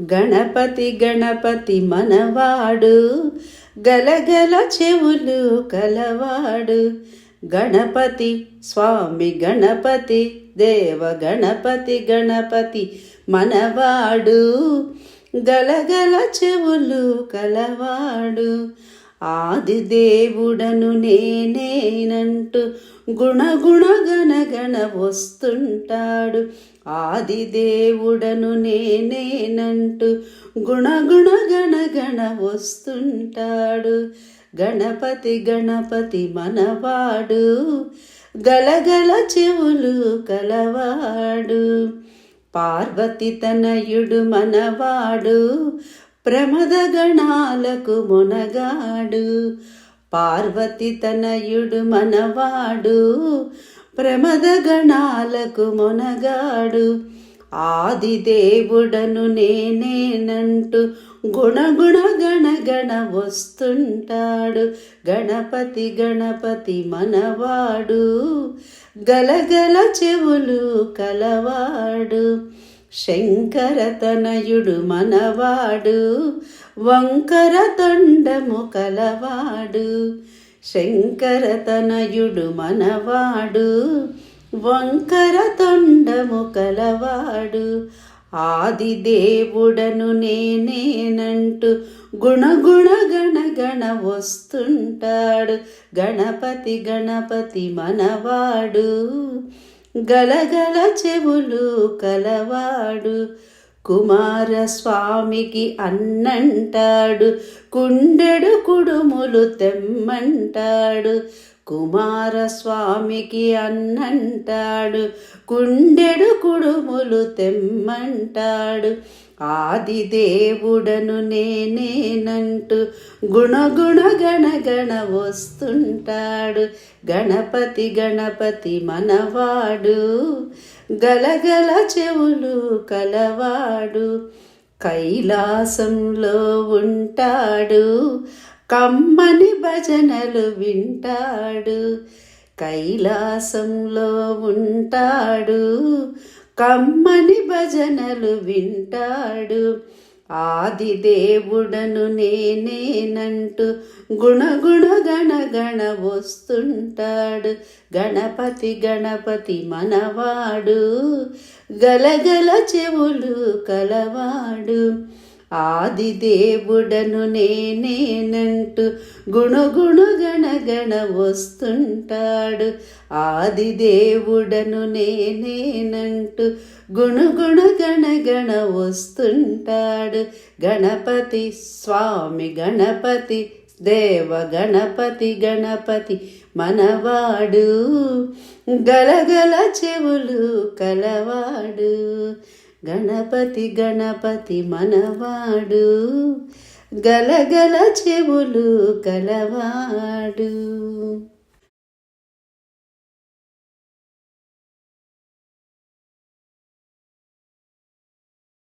గణపతి గణపతి మనవాడు గలగల చెవులు కలవాడు. గణపతి స్వామి గణపతి దేవ గణపతి గణపతి మనవాడు గలగల చెవులు కలవాడు. ఆది దేవుడను నేనేనంటూ గుణగుణ గణగణ వస్తుంటాడు. ఆది దేవుడను నేనేనంటూ గుణగుణ గణగణ వస్తుంటాడు. గణపతి గణపతి మనవాడు గలగల చెవులు కలవాడు. పార్వతి తనయుడు మనవాడు ప్రమద గణాలకు మునగాడు. పార్వతి తనయుడు మనవాడు. ప్రమద గణాలకు మునగాడు. ఆది దేవుడను నేనేనంటూ గుణగుణ గణగణ వస్తుంటాడు. గణపతి గణపతి మనవాడు. గలగల చెవులు కలవాడు. శంకరతనయుడు మనవాడు వంకర తొండము కలవాడు. శంకరతనయుడు మనవాడు వంకర తొండము కలవాడు. ఆది దేవుడను నేనేనంటూ గుణగుణ గణగణ వస్తుంటాడు. గణపతి గణపతి మనవాడు. గలగల చెవులు కలవాడు. కుమారస్వామికి అన్నంటాడు. కుండెడు కుడుములు తెమ్మంటాడు. కుమారస్వామికి అన్నంటాడు కుండెడు కుడుములు తెమ్మంటాడు. ఆది దేవుడను నేనేనంటూ గుణగుణ గణగణ వస్తుంటాడు. గణపతి గణపతి మనవాడు గలగల చెవులు కలవాడు. కైలాసంలో ఉంటాడు కమ్మని భజనలు వింటాడు కైలాసంలో ఉంటాడు. కమ్మని భజనలు వింటాడు ఆది దేవుడను నేనేనంటూ గుణగుణ గణగణ వస్తుంటాడు. గణపతి గణపతి మనవాడు గలగల చెవులు కలవాడు. ఆది దేవుడను నేనేనంటూ గుణగుణ గణగణ వస్తుంటాడు. ఆది దేవుడను నేనేనంటూ గుణగుణ గణగణ వస్తుంటాడు. గణపతి స్వామి గణపతి దేవ గణపతి గణపతి మనవాడు. గలగల చెవులు కలవాడు. గణపతి గణపతి మనవాడు గలగల చెవులు కలవాడు